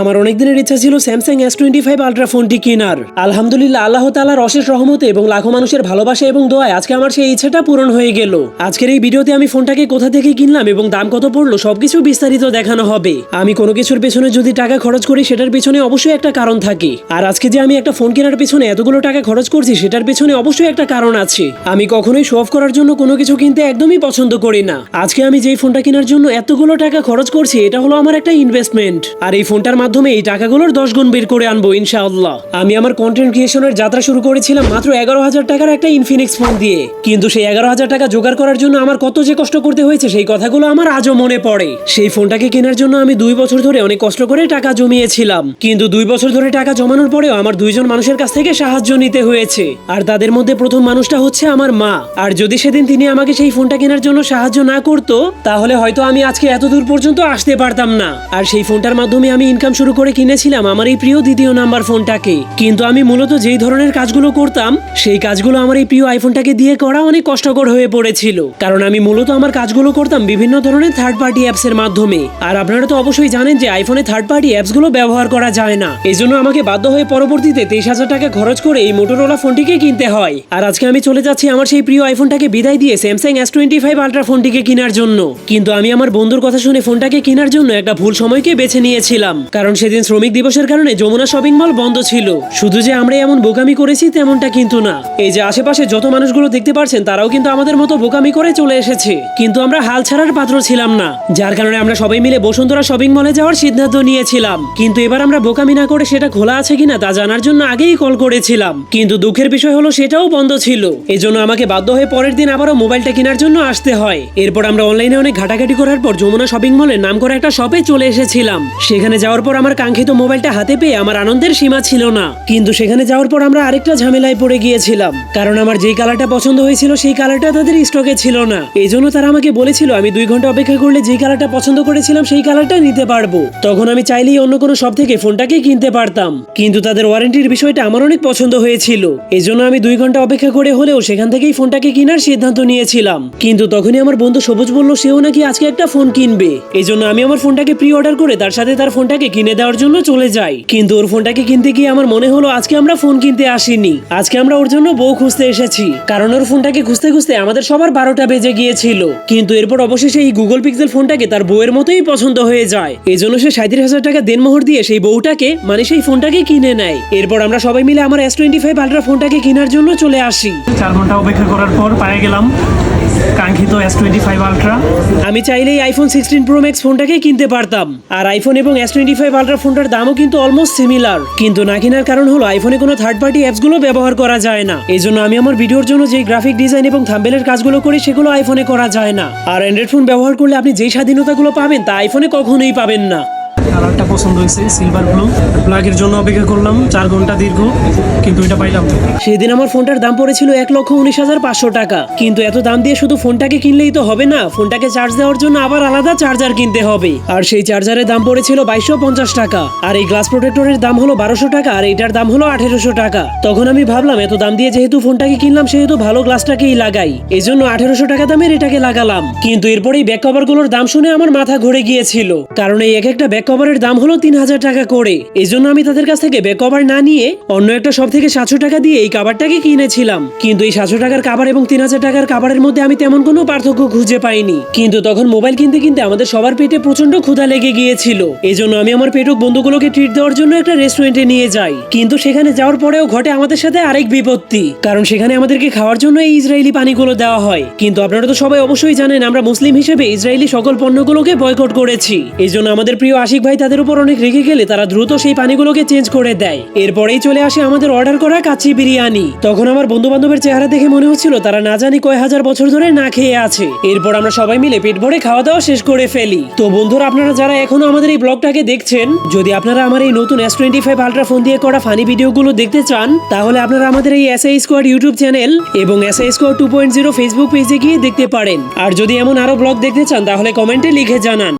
আমার অনেক দিনের ইচ্ছা ছিল Samsung S twenty five Ultra ফোনটি কেনার। আলহামদুলিল্লাহ, আল্লাহ তালার অশেষ রহমতে এবং লাখো মানুষের ভালোবাসা এবং দোয়ায় আজকে আমার সেই ইচ্ছাটা পূরণ হয়ে গেল। আজকের এই ভিডিওতে আমি ফোনটাকে কোথা থেকে কিনলাম এবং দাম কত পড়ল সবকিছু বিস্তারিত দেখানো হবে। আমি কোনো কিছুর পেছনে যদি টাকা খরচ করি, সেটার পেছনে অবশ্যই একটা কারণ থাকে। আর আজকে যে আমি একটা ফোন কেনার পেছনে এতগুলো টাকা খরচ করছি, সেটার পেছনে অবশ্যই একটা কারণ আছে। আমি কখনোই শো অফ করার জন্য কোনো কিছু কিনতে একদমই পছন্দ করি না। আজকে আমি যেই ফোনটা কেনার জন্য এতগুলো টাকা খরচ করছি, এটা হলো আমার একটা ইনভেস্টমেন্ট আর এই ফোনটার মাধ্যমে এই টাকাগুলোর দশ গুণ বের করে আনব, ইনশাআল্লাহ। আমি আমার কন্টেন্ট ক্রিয়েশনের যাত্রা শুরু করেছিলাম মাত্র এগারো হাজার টাকার একটা ইনফিনিক্স ফোন দিয়ে। কিন্তু সেই এগারো হাজার টাকা জোগাড় করার জন্য আমার কত যে কষ্ট করতে হয়েছে, সেই কথাগুলো আমার আজও মনে পড়ে। সেই ফোনটাকে কেনার জন্য আমি দুই বছর ধরে অনেক কষ্ট করে টাকা জমিয়েছিলাম। কিন্তু দুই বছর ধরে টাকা জমানোর পরেও আমার দুইজন মানুষের কাছ থেকে সাহায্য নিতে হয়েছে। আর তাদের মধ্যে প্রথম মানুষটা হচ্ছে আমার মা। আর যদি সেদিন তিনি আমাকে সেই ফোনটা কেনার জন্য সাহায্য না করতো, তাহলে হয়তো আমি আজকে এত দূর পর্যন্ত আসতে পারতাম না। আর সেই ফোনটার মাধ্যমে আমি ইনকাম শুরু করে কিনেছিলাম আমার এই প্রিয় দ্বিতীয় নাম্বার ফোনটাকে। কিন্তু আমি মূলত যেই ধরনের কাজগুলো করতাম, সেই কাজগুলো আমার এই প্রিয় আইফোনটাকে দিয়ে করা অনেক কষ্টকর হয়ে পড়েছিল। কারণ আমি মূলত আমার কাজগুলো করতাম বিভিন্ন ধরনের থার্ড পার্টি অ্যাপস এর মাধ্যমে। আর আপনারা তো অবশ্যই জানেন যে আইফোনে থার্ড পার্টি অ্যাপসগুলো ব্যবহার করা যায় না। এই জন্য আমাকে বাধ্য হয়ে পরবর্তীতে তেইশ হাজার টাকা খরচ করে এই মোটরোলা ফোনটিকে কিনতে হয়। আর আজকে আমি চলে যাচ্ছি আমার সেই প্রিয় আইফোনটাকে বিদায় দিয়ে Samsung S twenty five Ultra ফোনটিকে কেনার জন্য। কিন্তু আমি আমার বন্ধুর কথা শুনে ফোনটাকে কেনার জন্য একটা ভুল সময়কে বেছে নিয়েছিলাম। কারণ সেদিন শ্রমিক দিবসের কারণে যমুনা শপিং মল বন্ধ ছিল। শুধু যে আমরা এমন বোকামি করেছি তেমনটা কিন্তু না। এই যে আশেপাশে যত মানুষগুলো দেখতে পারছেন, তারাও কিন্তু আমাদের মতো বোকামি করে চলে এসেছে। কিন্তু আমরা হাল ছাড়ার পাত্র ছিলাম না। যার কারণে আমরা সবাই মিলে বসুন্ধরা শপিং মলে যাওয়ার সিদ্ধান্ত নিয়েছিলাম। কিন্তু এবার আমরা বোকামি না করে সেটা খোলা আছে কিনা তা জানার জন্য আগেই কল করেছিলাম। কিন্তু দুঃখের বিষয় হলো সেটাও বন্ধ ছিল। এজন্য আমাকে বাধ্য হয়ে পরের দিন আবারও মোবাইলটা কেনার জন্য আসতে হয়। এরপর আমরা অনলাইনে অনেক ঘাটাঘাটি করার পর যমুনা শপিং মলের নাম করা একটা শপে চলে এসেছিলাম। সেখানে যাওয়ার পর আমার কাঙ্ক্ষিত মোবাইলটা হাতে পেয়ে আমার আনন্দের সীমা ছিল না। কিন্তু সেখানে যাওয়ার পর আমরা আরেকটা ঝামেলায় পড়ে গিয়েছিলাম। কারণ আমার যেই কালারটা পছন্দ হয়েছিল সেই কালারটা তাদের স্টকে ছিল না। এই জন্য তারা আমাকে বলেছিল, আমি দুই ঘণ্টা অপেক্ষা করলে যেই কালারটা পছন্দ করেছিলাম সেই কালারটা নিতে পারব। তখন আমি চাইলেই অন্য কোনো শপ থেকে ফোনটাকে কিনতে পারতাম। কিন্তু তাদের ওয়ারেন্টির বিষয়টা আমার অনেক পছন্দ হয়েছিল। এই জন্য আমি দুই ঘণ্টা অপেক্ষা করে হলেও সেখান থেকেই ফোনটাকে কেনার সিদ্ধান্ত নিয়েছিলাম। কিন্তু তখনই আমার বন্ধু সবুজ বলল, সেও নাকি আজকে একটা ফোন কিনবে? এই জন্য আমি আমার ফোনটাকে প্রি অর্ডার করে তার সাথে তার ফোনটাকে কিনে দেওয়ার জন্য চলে যাই। কিন্তু ওর ফোনটাকে কিনতে গিয়ে আমার মনে হলো আজকে আমরা ফোন কিনতে আসিনি। আজকে আমরা ওর জন্য বউ খুঁজতে এসেছি। কারণ ওর ফোনটাকে খুঁজতে খুঁজতে আমাদের সবার বারোটা বেজে গিয়েছিল। কিন্তু এরপর অবশেষে এই গুগল পিক্সেল ফোনটাকে তার বউয়ের মতোই পছন্দ হয়ে যায়। এই জন্য সে সাঁত্রিশ হাজার টাকা দেনমোহর দিয়ে সেই বউটাকে মানে সেই ফোনটাকে কিনে নেয়। এরপর আমরা সবাই মিলে আমার এস টোয়েন্টি ফাইভ আলট্রা ফোনটাকে কেনার জন্য চলে আসি। চার ঘণ্টা অপেক্ষা করার পর পায়ে গেলাম। কাঙ্ক্ষিত এস টোয়েন্টি ফাইভ আলট্রা আমি চাইলেই আইফোন সিক্সটিন প্রো ম্যাক্স ফোনটাকে কিনতে পারতাম। আর আইফোন এবং এস টোয়েন্টি ফাইভ আলট্রা ফোনটার দামও কিন্তু অলমোস্ট সিমিলার কিন্তু না কেনার কারণ হলো আইফোনে কোনো থার্ড পার্টি অ্যাপসগুলো ব্যবহার করা যায় না। এই জন্য আমি আমার ভিডিওর জন্য যে গ্রাফিক ডিজাইন এবং থাম্বেলের কাজগুলো করি, সেগুলো আইফোনে করা যায় না। আর অ্যান্ড্রয়েড ফোন ব্যবহার করলে আপনি যেই স্বাধীনতাগুলো পাবেন, তা আইফোনে কখনোই পাবেন না। কালারটা পছন্দ হয়েছে সিলভার ব্লু ব্ল্যাকের জন্য অপেক্ষা করলাম, চার ঘণ্টা দীর্ঘ, কিন্তু এটা পাইলাম সেদিন আমার ফোনটার দাম পড়েছিল এক লক্ষ উনিশ হাজার পাঁচশো টাকা। কিন্তু এত দাম দিয়ে শুধু ফোনটাকে কিনলেই তো হবে না, ফোনটাকে চার্জ দেওয়ার জন্য আবার আলাদা চার্জার কিনতে হবে। আর সেই চার্জারের দাম পড়েছিল বাইশশো পঞ্চাশ টাকা। আর এই গ্লাস প্রোটেক্টরের দাম হলো বারোশো টাকা, আর এটার দাম হলো আঠেরোশো টাকা। তখন আমি ভাবলাম, এত দাম দিয়ে যেহেতু ফোনটাকে কিনলাম, সেহেতু ভালো গ্লাসটাকেই লাগাই। এই জন্য আঠেরোশো টাকা দামের এটাকে লাগালাম। কিন্তু এরপরেই ব্যাক কভারগুলোর দাম শুনে আমার মাথা ঘুরে গিয়েছিল। কারণ এই এক একটা ব্যাক কভারের দাম হলো তিন হাজার টাকা করে। এই জন্য আমি তাদের কাছ থেকে ব্যাক কভার না নিয়ে অন্য একটা সব থেকে সাতশো টাকা দিয়ে এই কাবারটাকে কিনেছিলাম। কিন্তু এই সাতশো টাকার কাবার এবং তিন হাজার টাকার কাবারের মধ্যে আমি তেমন কোনো পার্থক্য খুঁজে পাইনি। কিন্তু তখন মোবাইল কিনতে কিনতে আমাদের সবার পেটে প্রচণ্ড ক্ষুধা লেগে গিয়েছিল। এই জন্য আমি আমার পেটুক বন্ধুগুলোকে ট্রিট দেওয়ার জন্য একটা রেস্টুরেন্টে নিয়ে যাই। কিন্তু সেখানে যাওয়ার পরেও ঘটে আমাদের সাথে আরেক বিপত্তি। কারণ সেখানে আমাদেরকে খাওয়ার জন্য এই ইসরায়েলি পানিগুলো দেওয়া হয়। কিন্তু আপনারা তো সবাই অবশ্যই জানেন, আমরা মুসলিম হিসেবে ইসরায়েলি সকল পণ্যগুলোকে বয়কট করেছি। এই জন্য আমাদের প্রিয় আশিক ভাই তাদের উপর অনেক রেগে গেলে তারা দ্রুত সেই পানিগুলোকে চেঞ্জ করে দেয়। এরপরেই চলে আসে আমাদের অর্ডার করা কাচ্চি বিরিয়ানি। তখন আমার বন্ধু বান্ধবের চেহারা দেখে মনে হচ্ছিল তারা না জানি কয় হাজার বছর ধরে না খেয়ে আছে। এরপর আমরা সবাই মিলে পেট ভরে খাওয়া দাওয়া শেষ করে ফেলি। তো বন্ধুরা, আপনারা যারা এখনও আমাদের এই ব্লগটাকে দেখছেন, যদি আপনারা আমার এই নতুন S twenty five Ultra phone দিয়ে করা ফানি ভিডিওগুলো দেখতে চান, তাহলে আপনারা আমাদের এই S I squad YouTube channel এবং S I squad two point zero Facebook পেজে গিয়ে দেখতে পারেন। আর যদি এমন আরও ব্লগ দেখতে চান, তাহলে কমেন্টে লিখে জানান।